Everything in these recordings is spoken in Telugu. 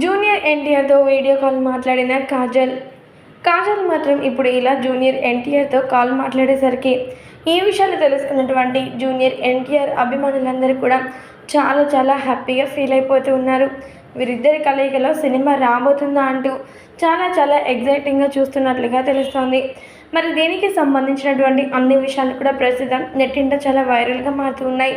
జూనియర్ ఎన్టీఆర్తో వీడియో కాల్ మాట్లాడిన కాజల్. కాజల్ మాత్రం ఇప్పుడు ఇలా జూనియర్ ఎన్టీఆర్తో కాల్ మాట్లాడేసరికి ఈ విషయాలు తెలుసుకున్నటువంటి జూనియర్ ఎన్టీఆర్ అభిమానులందరూ కూడా చాలా చాలా హ్యాపీగా ఫీల్ అయిపోతూ ఉన్నారు. వీరిద్దరి కలయికలో సినిమా రాబోతుందా అంటూ చాలా చాలా ఎగ్జైటింగ్గా చూస్తున్నట్లుగా తెలుస్తోంది. మరి దీనికి సంబంధించినటువంటి అన్ని విషయాలు కూడా ప్రస్తుతం నెట్టింట చాలా వైరల్గా మారుతూ ఉన్నాయి.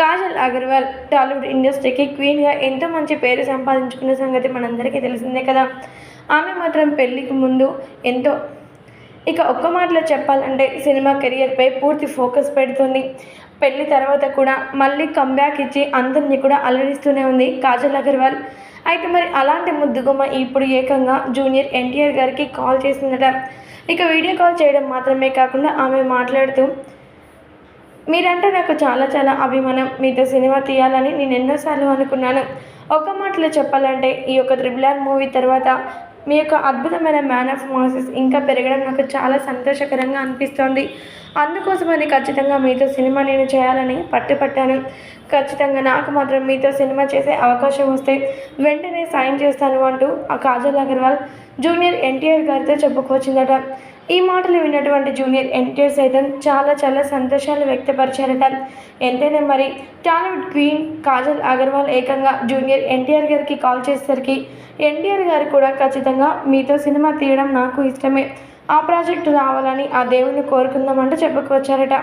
కాజల్ అగర్వాల్ టాలీవుడ్ ఇండస్ట్రీకి క్వీన్గా ఎంతో మంచి పేరు సంపాదించుకున్న సంగతి మనందరికీ తెలిసిందే కదా. ఆమె మాత్రం పెళ్ళికి ముందు ఎంతో ఇక ఒక్క మాటలో చెప్పాలంటే సినిమా కెరియర్పై పూర్తి ఫోకస్ పెడుతుంది. పెళ్ళి తర్వాత కూడా మళ్ళీ కంబ్యాక్ ఇచ్చి అందరినీ కూడా అలరిస్తూనే ఉంది కాజల్ అగర్వాల్. అయితే మరి అలాంటి ముద్దుగుమ్మ ఇప్పుడు ఏకంగా జూనియర్ ఎన్టీఆర్ గారికి కాల్ చేసిందట. ఇక వీడియో కాల్ చేయడం మాత్రమే కాకుండా ఆమె మాట్లాడుతూ మీరంటే నాకు చాలా చాలా అభిమానం. మీతో సినిమా తీయాలని నేను ఎన్నోసార్లు అనుకున్నాను. ఒక మాటలో చెప్పాలంటే ఈ యొక్క త్రిబుల్ ఆర్ మూవీ తర్వాత మీ యొక్క అద్భుతమైన మ్యాన్ ఆఫ్ మాసెస్ ఇంకా పెరగడం నాకు చాలా సంతోషకరంగా అనిపిస్తోంది. అందుకోసమని ఖచ్చితంగా మీతో సినిమా నేను చేయాలని పట్టుపట్టాను. ఖచ్చితంగా నాకు మాత్రం మీతో సినిమా చేసే అవకాశం వస్తే వెంటనే సాయం చేస్తాను అంటూ ఆ కాజల్ అగర్వాల్ జూనియర్ ఎన్టీఆర్ గారితో చెప్పుకొచ్చిందట. ఈ మాటలు విన్నటువంటి జూనియర్ ఎన్టీఆర్ సైతం చాలా చాలా సంతోషాలు వ్యక్తపరిచారట. ఎంతైనా మరి టాలీవుడ్ క్వీన్ కాజల్ అగర్వాల్ ఏకంగా జూనియర్ ఎన్టీఆర్ గారికి కాల్ చేసేసరికి ఎన్టీఆర్ గారు కూడా ఖచ్చితంగా మీతో సినిమా తీయడం నాకు ఇష్టమే. ఆ ప్రాజెక్టు రావాలని ఆ దేవుని కోరుకుందామంటూ చెప్పుకొచ్చారట.